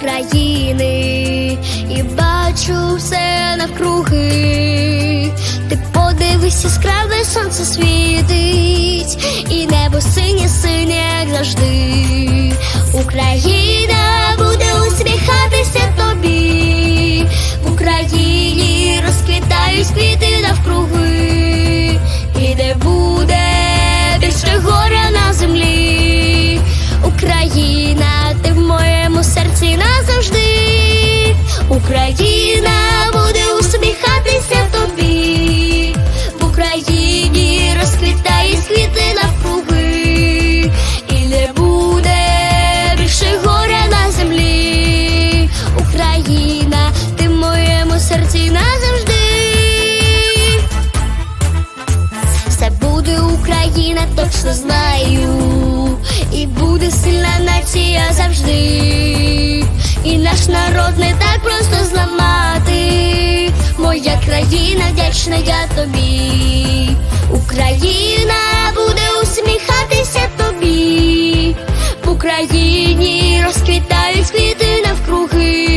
України і бачу все навкруги. Ти подивись, яскраве сонце світить, і небо синє, синє як завжди. Україна. Україна, точно знаю, і буде сильна нація завжди. І наш народ не так просто зламати. Моя країна вдячна я тобі. Україна буде усміхатися тобі. В Україні розквітають квіти навкруги,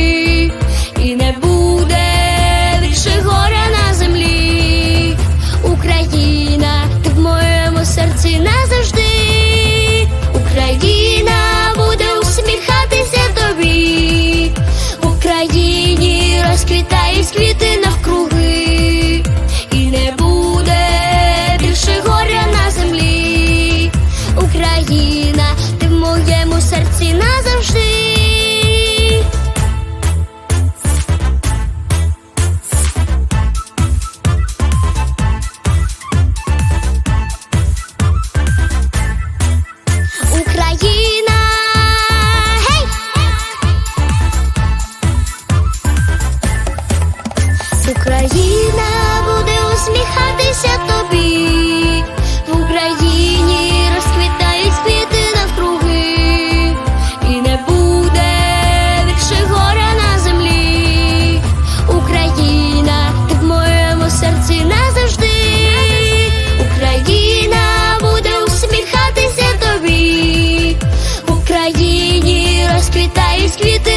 квіти.